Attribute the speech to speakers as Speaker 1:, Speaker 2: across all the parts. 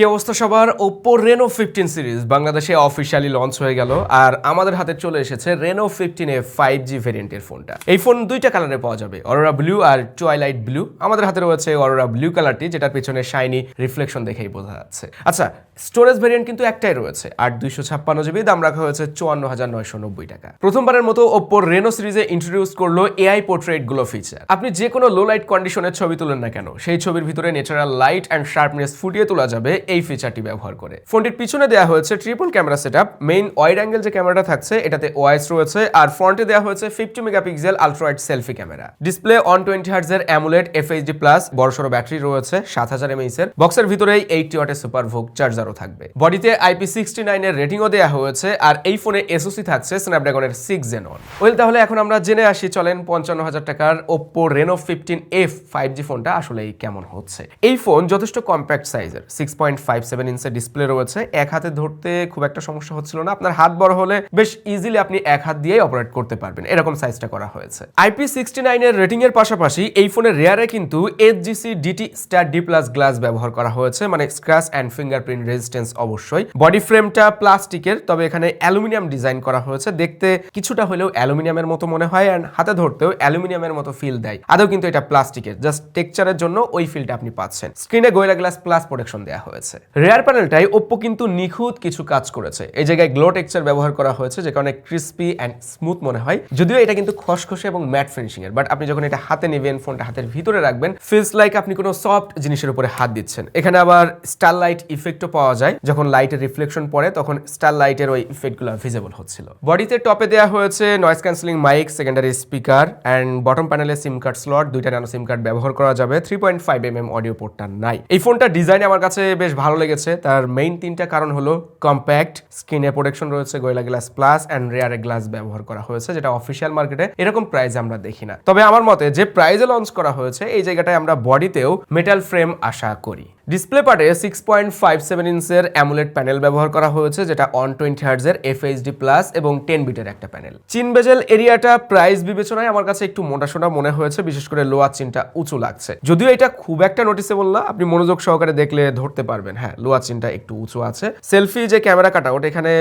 Speaker 1: কি অবস্থা সবার? ওপো রেনো ফিফটিন সিরিজ বাংলাদেশে অফিসিয়ালি লঞ্চ হয়ে গেল আর আমাদের হাতে চলে এসেছে Reno fifteen A five G ভেরিয়েন্টের ফোনটা এই ফোন দুইটা কালারে পাওয়া যাবে অরোরা ব্লু আর টুয়াইলাইট ব্লু আমাদের হাতে রয়েছে অরোরা ব্লু কালারটি যেটার পিছনে শাইনি রিফ্লেকশন দেখেই বোঝা যাচ্ছে। আচ্ছা স্টোরেজ ভেরিয়েন্ট কিন্তু একটাই রয়েছে আর দুইশো ছাপ্পান্ন জিবি দাম রাখা হয়েছে চুয়ান্ন হাজার নয়শো নব্বই টাকা। প্রথমবারের মতো ওপ্পোর রেনো সিরিজে ইন্ট্রোডিউস করল এআই পোর্ট্রেটগুলো ফিচার আপনি যে কোনো লো লাইট কন্ডিশনের ছবি তুলেন না কেন, সেই ছবির ভিতরে ন্যাচারাল লাইট অ্যান্ড শার্পনেস ফুটিয়ে তোলা যাবে এই ফিচারটি ব্যবহার করে। ফোনটির পিছনে দেওয়া হয়েছে triple camera setup main wide angle যে ক্যামেরাটা থাকছে, এটাতে ওয়াইস রয়েছে, আর ফ্রন্টে দেওয়া হয়েছে fifty megapixel ultrawide selfie camera display on twenty হার্টজের AMOLED FHD plus বড়সড় ব্যাটারি রয়েছে, সাত হাজার এমএইচ এর। বক্সের ভিতরেই এইটটি ওয়াটের সুপার ভোগ চার্জারও থাকবে। বডিতে আইপি সিক্সটি নাইন নাইনের রেটিংও দেওয়া হয়েছে, আর এই ফোনে এসওসি থাকছে স্ন্যাপড্রাগনের সিক্স জেন ওয়ান ওয়েল তাহলে এখন আমরা জেনে আসি, চলেন পঞ্চান্ন হাজার টাকার Oppo Reno fifteen F five G ফোনটা আসলেই কেমন হচ্ছে। এই ফোন যথেষ্ট কম্প্যাক্ট সাইজের সিক্স পয়েন্ট ফাইভ সেভেন ইঞ্চের ডিসপ্লে রয়েছে। এক হাতে ধরতে খুব একটা সমস্যা হচ্ছিল না। আপনার হাত বড় হলে বেশ ইজিলি আপনি এক হাত দিয়েই অপারেট করতে পারবেন। এরকম সাইজটা করা হয়েছে। আইপি সিক্সটি নাইনের রেটিং এর পাশাপাশি এই ফোনের রেয়ারে কিন্তু HGC DT star D plus glass ব্যবহার করা হয়েছে। মানে স্ক্র্যাচ অ্যান্ড ফিঙ্গারপ্রিন্ট রেজিস্ট্যান্স অবশ্যই। বডি ফ্রেমটা প্লাস্টিকের তবে এখানে অ্যালুমিনিয়াম ডিজাইন করা হয়েছে। দেখতে কিছুটা হলেও অ্যালুমিনিয়ামের মতো মনে হয় অ্যান্ড হাতে ধরতেও অ্যালুমিনিয়ামের মতো ফিল দেয়। আদৌ কিন্তু এটা প্লাস্টিকের জাস্ট টেক্সচারের জন্য ওই ফিলটা আপনি পাচ্ছেন। স্ক্রিনে গোয়েলা গ্লাস প্লাস প্রোটেকশন দেওয়া হয়েছে। রেয়ার প্যানেলটাই ওপ্পো কিন্তু নিখুঁত কিছু কাজ করেছে। এই জায়গায় গ্লো টেক্সচার ব্যবহার করা হয়েছে, যে কারণে ক্রিস্পি অ্যান্ড স্মুথ মনে হয়। যদিও এটা কিন্তু খসখসে এবং ম্যাট ফিনিশিং এর বাট আপনি যখন এটা হাতে নেবেন, ফোনটা হাতের ভিতরে রাখবেন ফিলস লাইক আপনি কোনো সফট জিনিসের উপরে হাত দিচ্ছেন। এখানে আবার স্টার লাইট ইফেক্টও পাওয়া যায়। যখন লাইটের রিফ্লেকশন পড়ে, তখন স্টার লাইটের ওই ইফেক্টগুলো ভিজিবল হচ্ছিল। বডিতে টপে দেওয়া হয়েছে noise cancelling mic secondary speaker and bottom প্যানেলে সিম কার্ড স্লট দুইটা ন্যানো সিম কার্ড ব্যবহার করা যাবে। Three point five M M audio পোর্টটা নাই। এই ফোনটা ডিজাইন আমার কাছে বেশ ভালো লেগেছে। তার মেইন তিনটা কারণ হলো কম্প্যাক্ট স্ক্রিনে প্রোটেকশন রয়েছে গয়লা গ্লাস প্লাস অ্যান্ড রেয়ারে গ্লাস ব্যবহার করা হয়েছে, যেটা অফিসিয়াল মার্কেটে এরকম প্রাইজ আমরা দেখি না। তবে আমার মতে যে প্রাইজে লঞ্চ করা হয়েছে, এই জায়গাটায় আমরা বডিতেও মেটাল ফ্রেম আশা করি। ডিসপ্লে পার্টে সিক্স পয়েন্ট ফাইভ সেভেন ইঞ্চের অ্যামুলেট প্যানেল ব্যবহার করা হয়েছে, যেটা অন টোয়েন্টি হার্জের এফএইচডি প্লাস এবং টেন বিটের একটা প্যানেল চিন বেজেল এরিয়াটা প্রাইস বিবেচনায় আমার কাছে একটু মোটাসোটা মনে হয়েছে, বিশেষ করে লোয়ার চিনটা উঁচু লাগছে। যদিও এটা খুব একটা নোটিসেবল না, আপনি মনোযোগ সহকারে দেখলে ধরতে পারবেন। হ্যাঁ লোয়ার চিনটা একটু উঁচু আছে। সেলফি যে ক্যামেরা কাট আউট এখানে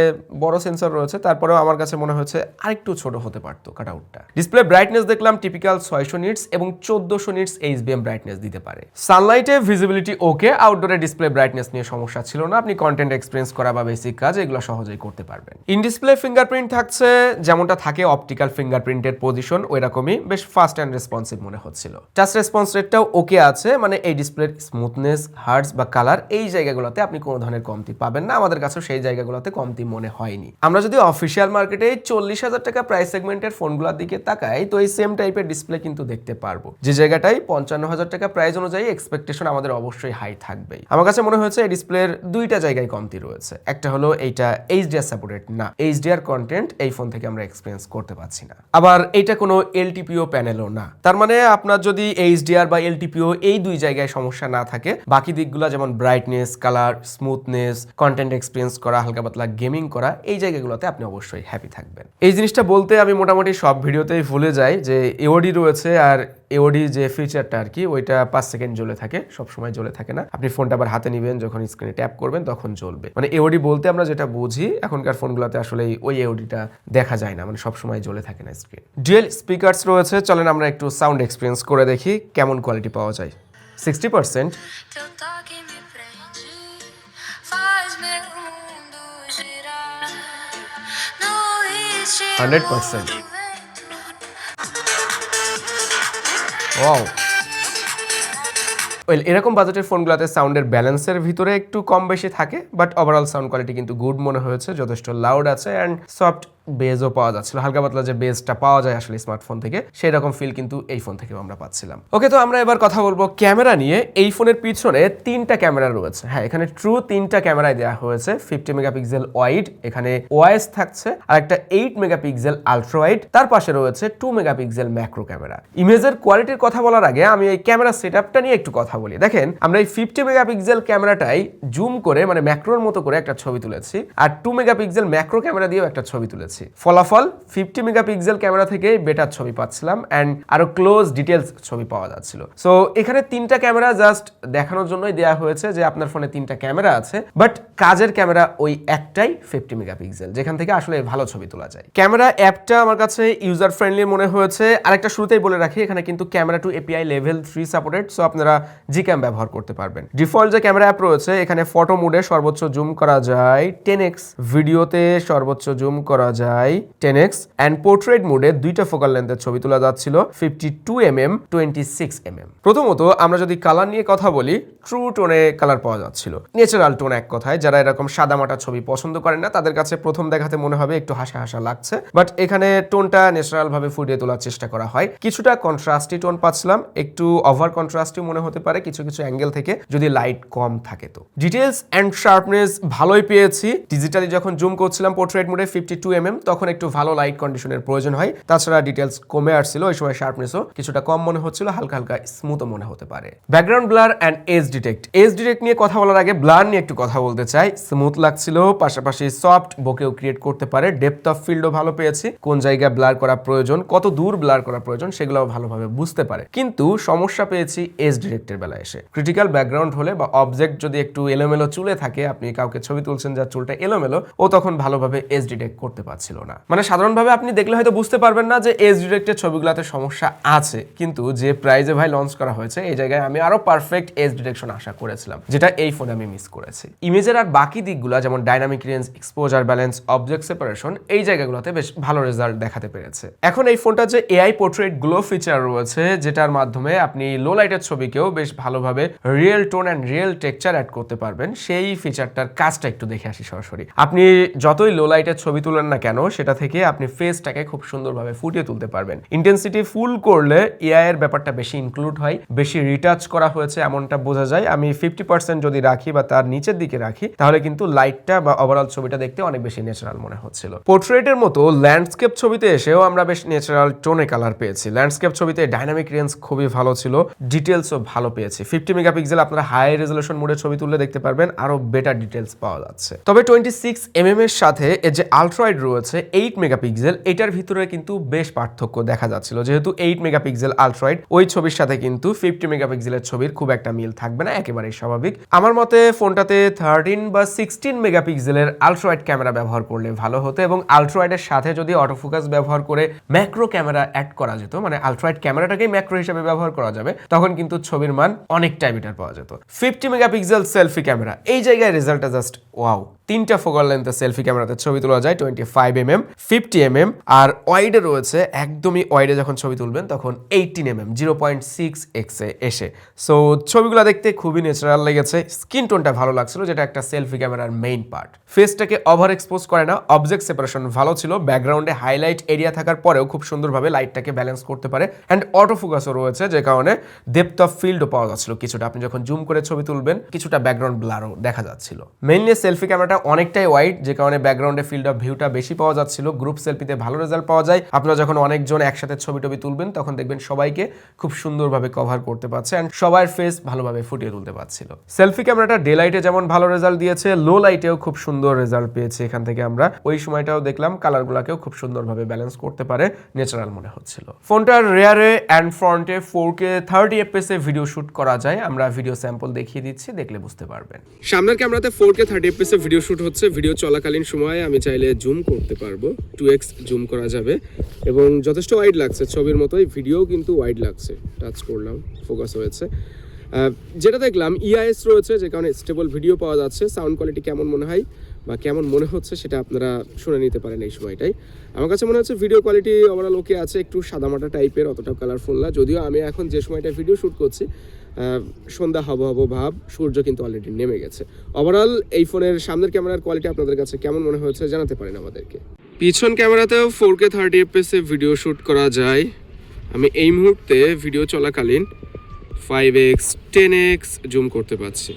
Speaker 1: বড় সেন্সর রয়েছে, তারপরেও আমার কাছে মনে হয়েছে আরেকটু ছোট হতে পারতো কাট আউটটা ডিসপ্লে ব্রাইটনেস দেখলাম টিপিক্যাল ছয়শো নিটস এবং চোদ্দশো নিটস এইচবিএম ব্রাইটনেস দিতে পারে। সানলাইটে ভিজিবিলিটি ওকে আউটডোরে ডিসপ্লে ব্রাইটনেস নিয়ে সমস্যা ছিল না। আপনি কন্টেন্ট এক্সপিরিয়েন্স করা বা বেসিক কাজ, এগুলো সহজেই করতে পারবেন। ইন ডিসপ্লে ফিঙ্গারপ্রিন্ট থাকছে, যেমনটা থাকে অপটিক্যাল ফিঙ্গারপ্রিন্টের পজিশন ওই রকমই বেশ ফাস্ট অ্যান্ড রেসপন্সিভ মনে হচ্ছিল। টাচ রেসপন্স রেটটাও ওকে আছে মানে এই ডিসপ্লের স্মুথনেস হার্টস বা কালার এই জায়গাগুলোতে আপনি কোনো ধরনের কমতি পাবেন না। আমাদের কাছেও সেই জায়গাগুলোতে কমতি মনে হয়নি। আমরা যদি অফিসিয়াল মার্কেটে চল্লিশ হাজার টাকা প্রাইস সেগমেন্টের ফোনগুলোর দিকে তাকাই, তো এই সেম টাইপের ডিসপ্লে কিন্তু দেখতে পারব। যে জায়গাটাই পঞ্চান্ন হাজার টাকা প্রাইস অনুযায়ী এক্সপেকটেশন আমাদের অবশ্যই হাই থাকবেই। আমার কাছে মনে হয়েছে এই ডিসপ্লের দুইটা জায়গায় কমতি রয়েছে। একটা হলো এইটা এইচডিআর সাপোর্টেড না। এইচডিআর কন্টেন্ট এই ফোন থেকে আমরা এক্সপিরিয়েন্স করতে পারছি না। আবার এইটা কোনো এলটিপিও প্যানেলও না। তার মানে আপনার যদি এইচডিআর বা এলটিপিও এই দুই জায়গায় সমস্যা না থাকে, বাকি দিকগুলো যেমন brightness colour smoothness content experience করা, হালকা পাতলা গেমিং করা, এই জায়গাগুলোতে আপনি অবশ্যই হ্যাপি থাকবেন। এই জিনিসটা বলতে আমি মোটামুটি সব ভিডিওতেই ভুলে যাই যে এওডি রয়েছে আর এওডি যে ফিচারটা আর কি, ওইটা পাঁচ সেকেন্ড জ্বলে থাকে সব সময় জ্বলে থাকে না। আপনি ফোনটা আবার হাতে নেবেন, যখন স্ক্রিনে ট্যাপ করবেন, তখন জ্বলবে। মানে এওডি বলতে আমরা যেটা বুঝি, এখনকার ফোনগুলোতে আসলে ওই এওডিটা দেখা যায় না মানে সব সময় জ্বলে থাকে না স্ক্রিন ডুয়েল স্পিকার্স রয়েছে, চলেন আমরা একটু সাউন্ড এক্সপিরিয়েন্স করে দেখি, কেমন কোয়ালিটি পাওয়া যায়। Sixty percent
Speaker 2: Teu toque 哇、
Speaker 1: wow.！well এরকম বাজেটের ফোনগুলোতে সাউন্ডের ব্যালেন্সের ভিতরে একটু কম বেশি থাকে বাট ওভারঅল সাউন্ড কোয়ালিটি কিন্তু গুড মনে হয়েছে, যথেষ্ট লাউড আছে অ্যান্ড সফট বেজও পাওয়া যাচ্ছিল। হালকা পাতলা যে বেজটা পাওয়া যায় আসলে স্মার্টফোন থেকে সেই রকম ফিল কিন্তু এই ফোন থেকেও আমরা পাচ্ছিলাম। ওকে তো আমরা এবার কথা বলব ক্যামেরা নিয়ে। এই ফোনের পিছনে তিনটা ক্যামেরা রয়েছে। হ্যাঁ এখানে ট্রু তিনটা ক্যামেরায় দেওয়া হয়েছে ফিফটি মেগাপিক্সেল ওয়াইড এখানে ওয়াইস থাকছে, আর একটা এইট মেগাপিক্সেল আলট্রা ওয়াইড তার পাশে রয়েছে টু মেগাপিক্সেল ম্যাক্রো ক্যামেরা ইমেজের কোয়ালিটির কথা বলার আগে আমি এই ক্যামেরা সেটআপটা নিয়ে একটু কথা বলি। দেখেন, আমরা এই ফিফটি মেগাপিক্সেল ক্যামেরাটাই জুম করে মানে ম্যাক্রোর মতো করে একটা ছবি তুলেছি, আর টু মেগাপিক্সেল ম্যাক্রো ক্যামেরা দিয়েও একটা ছবি তুলেছি। ফলাফল ফিফটি মেগাপিক্সেল ক্যামেরা থেকে বেটার ছবি পাচ্ছিলাম অ্যান্ড আরও ক্লোজ ডিটেলস ছবি পাওয়া যাচ্ছিল। সো এখানে তিনটা ক্যামেরা জাস্ট দেখানোর জন্যই দেওয়া হয়েছে যে, আপনার ফোনে তিনটা ক্যামেরা আছে বাট কাজের ক্যামেরা ওই একটাই ফিফটি মেগাপিক্সেল যেখান থেকে আসলে ভালো ছবি তোলা যায়। ক্যামেরা অ্যাপটা আমার কাছে ইউজার ফ্রেন্ডলি মনে হয়েছে। আরেকটা শুরুতেই বলে রাখি, এখানে কিন্তু camera two API level three supported so আপনারা জি ক্যাম ব্যবহার করতে পারবেন। ডিফল্ট যে ক্যামেরা অ্যাপ রয়েছে, এখানে ফটো মোডে সর্বোচ্চ জুম করা যায় টেন এক্স ভিডিওতে সর্বোচ্চ জুম করা যায় টেন এক্স অ্যান্ড পোর্ট্রেট মোডে দুইটা ফোকাল লেন্থের ছবি তোলা যাচ্ছিল fifty two M M twenty six M M প্রথমত আমরা যদি কালার নিয়ে কথা বলি ট্রু টোনে কালার পাওয়া যাচ্ছিল। ন্যাচারাল টোন এক কথায়, যারা এরকম সাদামাটা ছবি পছন্দ করেন না, তাদের কাছে প্রথম দেখাতে মনে হবে একটু হাসা হাসা লাগছে। বাট এখানে টোনটা ন্যাচারাল ভাবে ফুটিয়ে তোলার চেষ্টা করা হয়। কিছুটা কন্ট্রাস্টি টোন পাচ্ছিলাম, একটু ওভার কন্ট্রাস্টি মনে হতে পারে। কিছু কিছু অ্যাঙ্গেল থেকে যদি লাইট কম থাকে তো। ডিটেলস অ্যান্ড শার্পনেস ভালোই পেয়েছি। ডিজিটালি যখন জুম করছিলাম পোর্ট্রেট মোডে ফিফটি টু এম তখন একটু ভালো লাইট কন্ডিশনের প্রয়োজন হয়। তাছাড়া ডিটেলস কমে আসছিল, ওই সময় শার্পনেসও কিছুটা কম মনে হচ্ছিল, হালকা হালকা স্মুথও মনে হতে পারে। Background blur and edge detect edge detect নিয়ে কথা বলার আগে ব্লার নিয়ে একটু কথা বলতে চাই। স্মুথ লাগছিল, পাশাপাশি সফট বোকেও ক্রিয়েট করতে পারে। ডেপথ অফ ফিল্ডও ভালো পেয়েছি। কোন জায়গায় ব্লার করা প্রয়োজন, কত দূর ব্লার করা প্রয়োজন, সেগুলোও ভালোভাবে বুঝতে পারে। কিন্তু সমস্যা পেয়েছি এজ ডিরেক্টের বেলা এসে। ক্রিটিক্যাল ব্যাকগ্রাউন্ড হলে বা অবজেক্ট যদি একটু এলোমেলো চুলে থাকে, আপনি কাউকে ছবি তুলছেন যার চুলটা এলোমেলো, ও তখন ভালোভাবে এজ ডিটেক্ট করতে পারছিল না। মানে সাধারণভাবে আপনি দেখলে হয়তো বুঝতে পারবেন না যে এজ ডিরেক্টের ছবিগুলোতে সমস্যা আছে, কিন্তু যে প্রাইজে ভাই লঞ্চ করা হয়েছে, এই জায়গায় আমি আরও পারফেক্ট এজ ডিটেকশন আশা করেছিলাম, যেটা এই ফোনে আমি মিস করেছি। ইমেজের আর বাকি দিকগুলো, যেমন dynamic range exposure balance object separation এই জায়গাগুলোতে বেশ ভালো রেজাল্ট দেখাতে পেরেছে। এখন এই ফোনটা যে এআই পোর্ট্রেট গ্লো ফিচার রয়েছে, যেটার মাধ্যমে আপনি লো লাইটের ছবিকেও বেশ ভালোভাবে real tone and real texture add করতে পারবেন। সেই ফিচারটার কাজটা একটু দেখে আসি সরাসরি। আপনি যতই লো লাইটের ছবি তুলেন না কেন, সেটা থেকে আপনি ফেসটাকে খুব সুন্দরভাবে ফুটিয়ে তুলতে পারবেন। ইন্টেন্সিটি ফুল করলে এআই এর ব্যাপারটা বেশি ইনক্লুড হয়, বেশি রিটাচ করা হয়েছে এমনটা বোঝা যায়। আমি ফিফটি পার্সেন্ট যদি রাখি বা তার নিচের দিকে রাখি, তাহলে কিন্তু লাইটটা বা ওভারঅল ছবিটা দেখতে অনেক বেশি ন্যাচারাল মনে হচ্ছিল। পোর্ট্রেটের মতো ল্যান্ডস্কেপ ছবিতে এসেও আমরা বেশ ন্যাচারাল টোনে কালার পেয়েছি। ল্যান্ডস্কেপ ছবিতে ডাইনামিক রেঞ্জ খুবই ভালো ছিল ডিটেলসও ভালো পেয়েছি। ফিফটি মেগাপিক্সেল আপনারা হাই রেজলিউশন মোডে ছবি তুললে দেখতে পারবেন, আরও বেটার ডিটেলস পাওয়া যাচ্ছে। তবে টোয়েন্টি সিক্স এম এর সাথে এর যে আলট্রয়েড রয়েছে এইট মেগাপিক্সেল এটার ভিতরে কিন্তু বেশ পার্থক্য দেখা যাচ্ছিল। যেহেতু এইট মেগাপিক্সেল আলট্রয়েড ওই ছবির সাথে কিন্তু ফিফটি মেগাপিক্সেলের ছবির খুব একটা মিল থাকবে না, একেবারেই স্বাভাবিক। আমার মতে ফোনটাতে থার্টিন বা সিক্সটিন মেগাপিক্সেলের আলট্রয়েড ক্যামেরা ব্যবহার করলে ভালো হতো এবং আলট্রয়েডের সাথে যদি অটোফোকাস ব্যবহার করে ম্যাক্রো ক্যামেরা অ্যাড করা যেত মানে আলট্রয়েড ক্যামেরাটাকেই ম্যাক্রো হিসেবে ব্যবহার করা যাবে, তখন কিন্তু ছবির মান অনেকটাই বেটার পাওয়া যেত। ফিফটি মেগাপিক্সেল সেলফি ক্যামেরা এই জায়গায় রেজাল্টটা জাস্ট ওয়াও তিনটা ফোকাল লেন্থের সেলফি ক্যামেরাতে ছবি তোলা যায় twenty five M M fifty M M আর ওয়াইডে রয়েছে, একদমই ওয়াইডে যখন ছবি তুলবেন, তখন eighteen M M zero point six এক্সে এসে। সো ছবিগুলো দেখতে খুবই ন্যাচারাল লেগেছে স্কিন টোনটা ভালো লাগছিল, যেটা একটা সেলফি ক্যামেরার মেইন পার্ট ফেসটাকে ওভার এক্সপোজ করে না অবজেক্ট সেপারেশন ভালো ছিল ব্যাকগ্রাউন্ডে হাইলাইট এরিয়া থাকার পরেও খুব সুন্দরভাবে লাইটটাকে ব্যালেন্স করতে পারে। অ্যান্ড অটো ফোকাসও রয়েছে, যে কারণে ডেপথ অফ ফিল্ডও পাওয়া যাচ্ছিল কিছুটা। আপনি যখন জুম করে ছবি তুলবেন, কিছুটা ব্যাকগ্রাউন্ড ব্লারও দেখা যাচ্ছিল। মেইনলি সেলফি ক্যামেরাটা অনেকটাই ওয়াইড যে কারণে ব্যাকগ্রাউন্ডে ফিল্ড অফ ভিউটা বেশি পাওয়া যাচ্ছিল। গ্রুপ সেলফিতে ভালো রেজাল্ট পাওয়া যায়। আপনারা যখন অনেকজন একসাথে ছবি টবি তুলবেন, তখন দেখবেন সবাইকে খুব সুন্দরভাবে কভার করতে পারছে অ্যান্ড সবার ফেস ভালোভাবে ফুটিয়ে তুলতে পারছিল। সেলফি ক্যামেরাটা ডে লাইটে যেমন ভালো রেজাল্ট দিয়েছে লো লাইটেও খুব সুন্দর রেজাল্ট পেয়েছে এখান থেকে আমরা। ওই সময়টাও দেখলাম কালারগুলোকেও খুব সুন্দরভাবে ব্যালেন্স করতে পারে ন্যাচারাল মনে হচ্ছিল। ফোনটার রেয়ারে অ্যান্ড ফ্রন্টে ফোর কে থার্টি এফপিএসে ভিডিও শুট করা যায়। আমরা ভিডিও স্যাম্পল দেখিয়ে দিচ্ছি, দেখলে বুঝতে পারবেন। সামনের ক্যামেরাতে ফোর কে থার্টি এফপিএসে ভিডিও শুট হচ্ছে ভিডিও চলাকালীন সময়ে আমি চাইলে জুম করতে পারব। টু এক্স জুম করা যাবে। এবং যথেষ্ট ওয়াইড লাগছে, ছবির মতোই ভিডিও কিন্তু ওয়াইড লাগছে। টাচ করলাম ফোকাস হয়েছে। যেটা দেখলাম ইআইএস রয়েছে, যে কারণে স্টেবল ভিডিও পাওয়া যাচ্ছে। সাউন্ড কোয়ালিটি কেমন মনে হয় বা কেমন মনে হচ্ছে সেটা আপনারা শুনে নিতে পারেন এই সময়টাই। আমার কাছে মনে হচ্ছে ভিডিও কোয়ালিটি ওভারঅল ওকে আছে, একটু সাদামাটা টাইপের অতটা কালারফুল না। যদিও আমি এখন যে সময়টা ভিডিও শ্যুট করছি সন্ধ্যা হব হব ভাব, সূর্য কিন্তু অলরেডি নেমে গেছে। ওভারঅল এই ফোনের সামনের ক্যামেরার কোয়ালিটি আপনাদের কাছে কেমন মনে হয়েছে জানাতে পারেন আমাদেরকে। পিছন ক্যামেরাতেও ফোর কে থার্টি এফপিএসে ভিডিও শ্যুট করা যায়। আমি এই মুহূর্তে ভিডিও চলাকালীন five X ten X zoom করতে পারছি।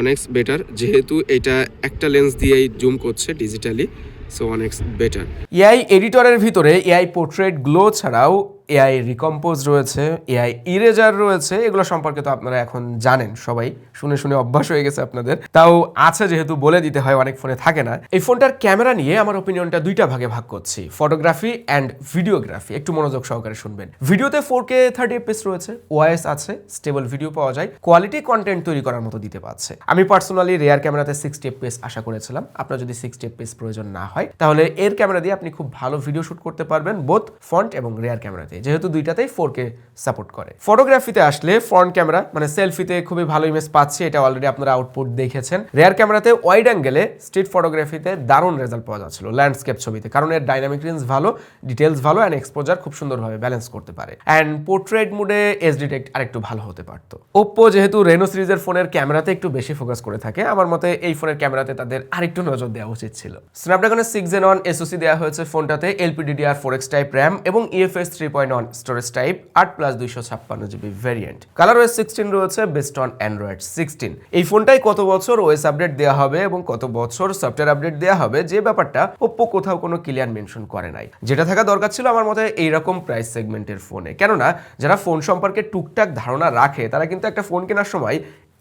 Speaker 1: অনেক্স বেটার যেহেতু এটা একটা লেন্স দিয়েই জুম করছে ডিজিটালি সো অনেক্স বেটার এআই এডিটরের ভিতরে এআই পোর্ট্রেট গ্লো ছাড়াও এআই রিকম্পোজ রয়েছে, এআই ইরেজার রয়েছে, এগুলো সম্পর্কে তো আপনারা এখন জানেন সবাই। শুনে শুনে অভ্যাস হয়ে গেছে আপনাদের। তাও আছে যেহেতু বলে দিতে হয়, অনেক ফোনে থাকে না। এই ফোনটার ক্যামেরা নিয়ে আমার ওপিনিয়নটা দুইটা ভাগে ভাগ করছি ফটোগ্রাফি অ্যান্ড ভিডিওগ্রাফি একটু মনোযোগ সহকারে শুনবেন। ভিডিওতে ফোর কে থার্টি এপিএস রয়েছে ওয়াইএস আছে স্টেবল ভিডিও পাওয়া যায় কোয়ালিটি কন্টেন্ট তৈরি করার মতো দিতে পারছে। আমি পার্সোনালি রেয়ার ক্যামেরাতে সিক্সটি এপিএস আশা করেছিলাম। আপনার যদি সিক্সটি এপিএস প্রয়োজন না হয়, তাহলে এর ক্যামেরা দিয়ে আপনি খুব ভালো ভিডিও শুট করতে পারবেন বোথ ফ্রন্ট এবং রেয়ার ক্যামেরাতে যেহেতু দুইটাতেই ফোর কে সাপোর্ট করে। ফটোগ্রাফিতে আসলে ফ্রন্ট ক্যামেরা মানে সেলফিতে খুবই ভালো ইমেজ পাচ্ছি, এটা অলরেডি আপনারা আউটপুট দেখেছেন। রেয়ার ক্যামেরাতে ওয়াইড অ্যাঙ্গেলে স্ট্রিট ফটোগ্রাফিতে দারুণ রেজাল্ট পাওয়া যাচ্ছিল ল্যান্ডস্কেপ ছবিতে, কারণ এর ডাইনামিক রেঞ্জ ভালো ডিটেলস ভালো অ্যান্ড এক্সপোজার খুব সুন্দরভাবে ব্যালেন্স করতে পারে। অ্যান্ড পোর্ট্রেট মুডে এস ডিটেক্ট আরেকটু ভালো হতে পারতো। ওপ্পো যেহেতু রেনো সিরিজের ফোনের ক্যামেরাতে একটু বেশি ফোকাস করে থাকে, আমার মতে এই ফোনের ক্যামেরাতে তাদের আরেকটু নজর দেওয়া উচিত ছিল। স্ন্যাপড্রাগনের সিক্স জেন ওয়ান এসওসি দেওয়া হয়েছে ফোনটাতে LPDDR four X type RAM এবং UFS three point one storage type আট প্লাস দুইশো ছাপ্পান্ন GB variant colour OS sixteen রয়েছে বেস্ট অন অ্যান্ড্রয়েড সিক্সটিন এই ফোনটাই কত বছর ওএস আপডেট দেওয়া হবে এবং কত বছর সফটওয়্যার আপডেট দেওয়া হবে যে ব্যাপারটা ওপ্পো কোথাও কোনো ক্লিয়ার মেনশন করে নাই। যেটা থাকা দরকার ছিল আমার মতে এইরকম প্রাইস সেগমেন্টের ফোনে। কেননা, যারা ফোন সম্পর্কে টুকটাক ধারণা রাখে, তারা কিন্তু একটা ফোন কেনার সময়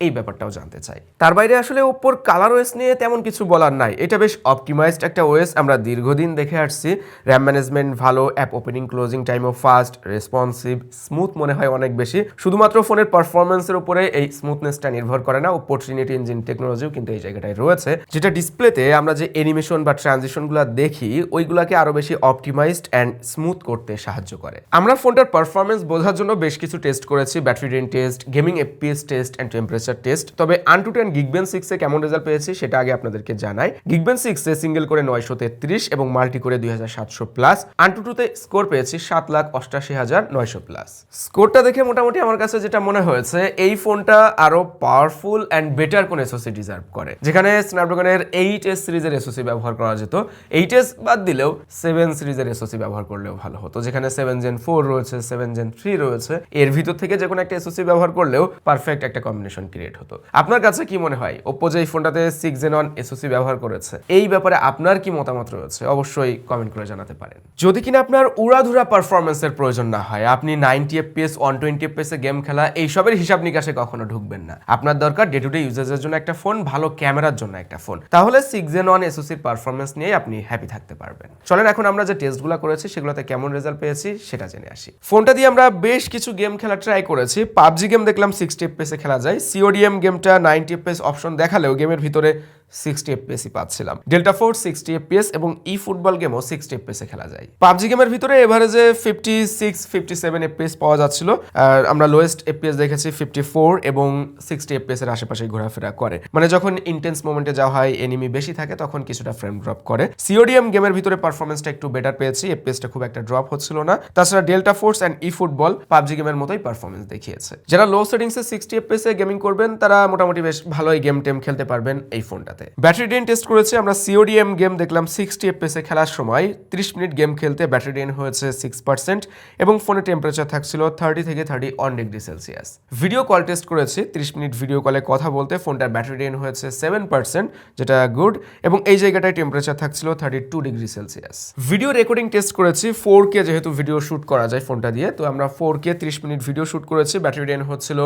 Speaker 1: এই ব্যাপারটাও জানতে চাই। তার বাইরে আসলে ওপ্পোর কালার ওয়েস নিয়ে তেমন কিছু বলার নাই। এটা বেশ অপটিমাইজড একটা ওয়েস আমরা দীর্ঘদিন দেখে আসছি। র্যাম ম্যানেজমেন্ট ভালো অ্যাপ ওপেনিং ক্লোজিং টাইমও ফাস্ট রেসপন্সিভ স্মুথ মনে হয় অনেক বেশি। শুধুমাত্র ফোনের পারফরমেন্সের উপরে এই স্মুথনেসটা নির্ভর করে না। ওপ্পো ট্রিনিটি ইঞ্জিন টেকনোলজিও কিন্তু এই জায়গাটায় রয়েছে। যেটা ডিসপ্লেতে আমরা যে অ্যানিমেশন বা ট্রানজিশনগুলো দেখি, ওইগুলাকে আরও বেশি অপটিমাইজড অ্যান্ড স্মুথ করতে সাহায্য করে। আমরা ফোনটার পারফরমেন্স বোঝার জন্য বেশ কিছু টেস্ট করেছি। Battery drain test gaming FPS test and temperature test তবে আনটু টেন গিগবেন সিক্সে কেমন রেজাল্ট পেয়েছি সেটা আগে আপনাদেরকে জানাই। গিগবেন সিক্সে সিঙ্গেল করে নয়শো তেত্রিশ এবং মাল্টি করে দুই হাজার সাতশো প্লাস। আনটু টুতে স্কোর পেয়েছি সাত লাখ অষ্টাশি হাজার নয়শো প্লাস। স্কোরটা দেখে মোটামুটি আমার কাছে যেটা মনে হয়েছে, এই ফোনটা আরও পাওয়ারফুল অ্যান্ড বেটার কোন এসওসি ডিজার্ভ করে। যেখানে স্ন্যাপড্রাগনের এইট এস সিরিজের এসওসি ব্যবহার করা যেত। এইট এস বাদ দিলেও সেভেন সিরিজের এসওসি ব্যবহার করলেও ভালো হতো। যেখানে সেভেন জেন ফোর রয়েছে সেভেন জেন থ্রি রয়েছে। এর ভিতর থেকে যে কোনো একটা এসওসি ব্যবহার করলেও পারফেক্ট একটা কম্বিনেশন ক্রিয়েট হতো। আপনার কাছে কি মনে হয়? ওপ্পো যে এই ফোনটাতে সিক্স জেন এসওসি ব্যবহার করেছে, এই ব্যাপারে আপনার কি মতামত রয়েছে? অবশ্যই কমেন্ট করে জানাতে পারেন। যদি কিনা আপনার উড়াধুরা পারফরমেন্সের প্রয়োজন না হয়, আপনি ninety FPS one twenty FPS game খেলা, এইসবের হিসাব নিকাশে কখনো ঢুকবেন না। আপনার দরকার ডে টু ডে ইউজেসের জন্য একটা ফোন ভালো ক্যামেরার জন্য একটা ফোন তাহলে সিক্স জেন ওয়ান এসওসির পারফরমেন্স নিয়ে আপনি হ্যাপি থাকতে পারবেন। চলেন এখন আমরা যে টেস্টগুলো করেছি, সেগুলোতে কেমন রেজাল্ট পেয়েছি, সেটা জেনে আসি। ফোনটা দিয়ে আমরা বেশ কিছু গেম খেলা ট্রাই করেছি। পাবজি গেম দেখলাম সিক্সটি এফপিএস খেলা যায় সিওডিএম গেমটা নাইনটি এফপিএস অপশন দেখালেও গেমের ভিতরে সিক্সটি এফপিএসই পাচ্ছিলাম। ডেল্টা ফোর সিক্সটি এফপিএস এবং ই ফুটবল গেমও সিক্সটি এফপিএসে খেলা যায়। পাবজি গেমের ভিতরে এভারেজে fifty six fifty seven FPS পাওয়া যাচ্ছিল। আর আমরা লোয়েস্ট এফপিএস দেখেছি ফিফটি ফোর এবং সিক্সটি এফপিএস এর আশেপাশে ঘোরাফেরা করে। মানে যখন ইন্টেন্স মোমেন্টে যাওয়া হয় এনিমি বেশি থাকে, তখন কিছুটা ফ্রেম ড্রপ করে। সিওডিএম গেমের ভিতরে পারফরমেন্সটা একটু বেটার পেয়েছি এফপিএসটা খুব একটা ড্রপ হচ্ছিল না। তাছাড়া Delta Force and E football PUBG গেমের মতোই পারফরমেন্স দেখিয়েছে। যারা লো সেটিংসে সিক্সটি এফপিএস এ গেমিং করবেন, তারা মোটামুটি বেশ ভালোই গেম টেম খেলতে পারবেন এই ফোনটাতে ব্যাটারি ড্রেন টেস্ট করেছি, আমরা সিওডিএম গেম দেখলাম সিক্সটি এফপিএস খেলার সময়। ত্রিশ মিনিট গেম খেলতে ব্যাটারি ড্রেন হয়েছে সিক্স পার্সেন্ট এবং ফোনের টেম্পারেচার থাকছিল থার্টি থেকে thirty one degree Celsius video call test করেছি, ত্রিশ মিনিট ভিডিও কলে কথা বলতে ফোনটার ব্যাটারি ড্রেন হয়েছে সেভেন পার্সেন্ট যেটা গুড এবং এই জায়গাটায় temperature থাকছিল thirty two degree Celsius video recording test করেছি ফোর কে যেহেতু ভিডিও শ্যুট করা যায় ফোনটা দিয়ে, তো আমরা ফোর কে ত্রিশ মিনিট ভিডিও শ্যুট করেছি ব্যাটারি ড্রেন হচ্ছিল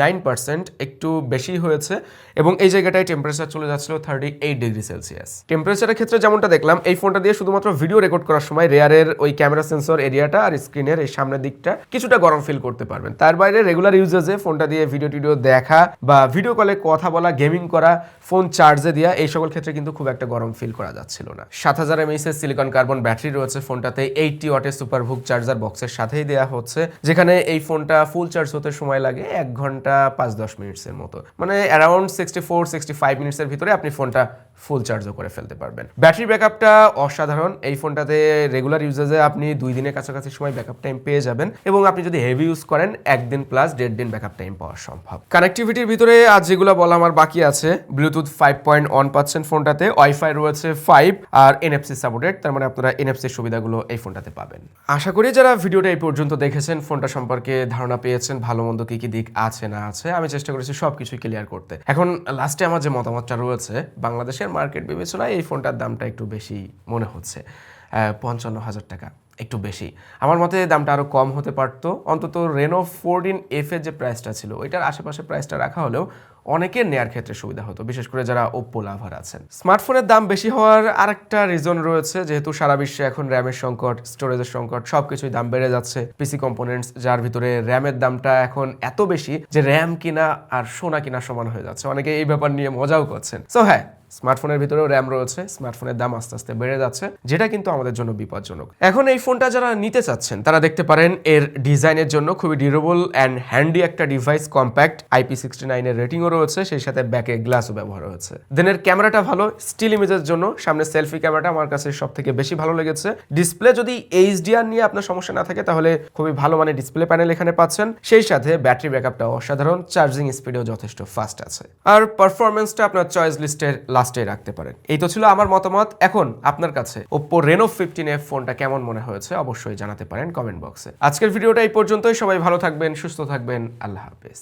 Speaker 1: নাইন পার্সেন্ট একটু বেশি হয়েছে এবং এই জায়গাটায় টেম্পারেচার চলে যাচ্ছিল থার্টি এইট ডিগ্রি সেলসিয়াস টেম্পারেচারের ক্ষেত্রে যেমনটা দেখলাম, এই ফোনটা দিয়ে শুধুমাত্র ভিডিও রেকর্ড করার সময় রেয়ারের ওই ক্যামেরা সেন্সর এরিয়াটা আর স্ক্রিনের এই সামনের দিকটা কিছুটা গরম ফিল করতে পারবেন। তার বাইরে রেগুলার ইউজেসে ফোনটা দিয়ে ভিডিও টিডিও দেখা বা ভিডিও কলে কথা বলা গেমিং করা ফোন চার্জে দেওয়া এই সকল ক্ষেত্রে কিন্তু খুব একটা গরম ফিল করা যাচ্ছিল না। সাত হাজার এমএইচ এর সিলিকন কার্বন ব্যাটারি রয়েছে ফোনটাতে এইটটি ওয়াটের সুপার ভুক চার্জার বক্সের সাথেই দেওয়া হচ্ছে, যেখানে এই ফোনটা ফুল চার্জ হতে সময় লাগে এক ঘণ্টা পাঁচ দশ মিনিটসের মতো। মানে around sixty four sixty five মিনিটসের ভিতরে আপনি ফোনটা ফুল চার্জও করে ফেলতে পারবেন। ব্যাটারি ব্যাকআপটা অসাধারণ। এই ফোনটাতে রেগুলার ইউজেজে আপনি দুই দিনের কাছাকাছি সময় ব্যাকআপ টাইম পেয়ে যাবেন এবং আপনি যদি হেভি ইউজ করেন, একদিন প্লাস দেড় দিন ব্যাকআপ টাইম পাওয়া সম্ভব। কানেক্টিভিটির ভিতরে আজ যেগুলো বলা আমার বাকি আছে ব্লুটুথ ফাইভ পয়েন্ট ওয়ান পাচ্ছেন ফোনটাতে ওয়াইফাই রয়েছে ফাইভ আর এনএফসি সাপোর্টেড তার মানে আপনারা এনএফসির সুবিধাগুলো এই ফোনটাতে পাবেন। আশা করি যারা ভিডিওটা এই পর্যন্ত দেখেছেন, ফোনটা সম্পর্কে ধারণা পেয়েছেন, ভালো মন্দ কী কী দিক আছে না আছে, আমি চেষ্টা করেছি সব কিছুই ক্লিয়ার করতে। এখন লাস্টে আমার যে মতামতটা রয়েছে বাংলাদেশের মার্কেট বিবেচনায় এই ফোনটার দামটা একটু বেশি মনে হচ্ছে। পঞ্চান্ন হাজার টাকা, একটু বেশি। আমার মতে দামটা আরও কম হতে পারতো। অন্তত রেনো ফোরটিন এফের যে প্রাইসটা ছিল, ওইটার আশেপাশে প্রাইসটা রাখা হলেও অনেকের নেয়ার ক্ষেত্রে সুবিধা হতো, বিশেষ করে যারা ওপ্পো লাভার আছেন। স্মার্টফোনের দাম বেশি হওয়ার আরেকটা রিজন রয়েছে, যেহেতু সারা বিশ্বে এখন র্যামের সংকট স্টোরেজের সংকট, সবকিছুই দাম বেড়ে যাচ্ছে। পিসি কম্পোনেন্টস যার ভিতরে র্যামের দামটা এখন এত বেশি যে র্যাম কিনা আর সোনা কিনা সমান হয়ে যাচ্ছে। অনেকে এই ব্যাপার নিয়ে মজাও করছেন। সো হ্যাঁ স্মার্টফোনের ভিতরেও র্যাম রয়েছে, স্মার্টফোনের দাম আস্তে আস্তে বেড়ে যাচ্ছে, যেটা কিন্তু আমাদের জন্য বিপজ্জনক। এখন এই ফোনটা যারা নিতে চাচ্ছেন, তারা দেখতে পারেন এর ডিজাইনের জন্য খুবই ডিউরেবল অ্যান্ড হ্যান্ডি একটা ডিভাইস কম্প্যাক্ট আইপি সিক্সটি নাইনের রেটিংও রয়েছে, সেই সাথে ব্যাকে গ্লাসও ব্যবহার হয়েছে। দেন এর ক্যামেরাটা ভালো স্টিল ইমেজের জন্য, সামনে সেলফি ক্যামেরাটা আমার কাছে সব থেকে বেশি ভালো লেগেছে। ডিসপ্লে যদি এইচডিআর নিয়ে আপনার সমস্যা না থাকে, তাহলে খুবই ভালো মানে ডিসপ্লে প্যানেল এখানে পাচ্ছেন। সেই সাথে ব্যাটারি ব্যাকআপটা অসাধারণ চার্জিং স্পিডেও যথেষ্ট ফাস্ট আছে। আর পারফরমেন্সটা আপনার চয়েস লিস্টের লাস্টে রাখতে পারেন। এই তো ছিল আমার মতামত। এখন আপনার কাছে ওপ্পো রেনো ফিফটিন এফ ফোনটা কেমন মনে হয়েছে অবশ্যই জানাতে পারেন কমেন্ট বক্সে। আজকের ভিডিওটা এই পর্যন্তই। সবাই ভালো থাকবেন, সুস্থ থাকবেন। আল্লাহ হাফেজ।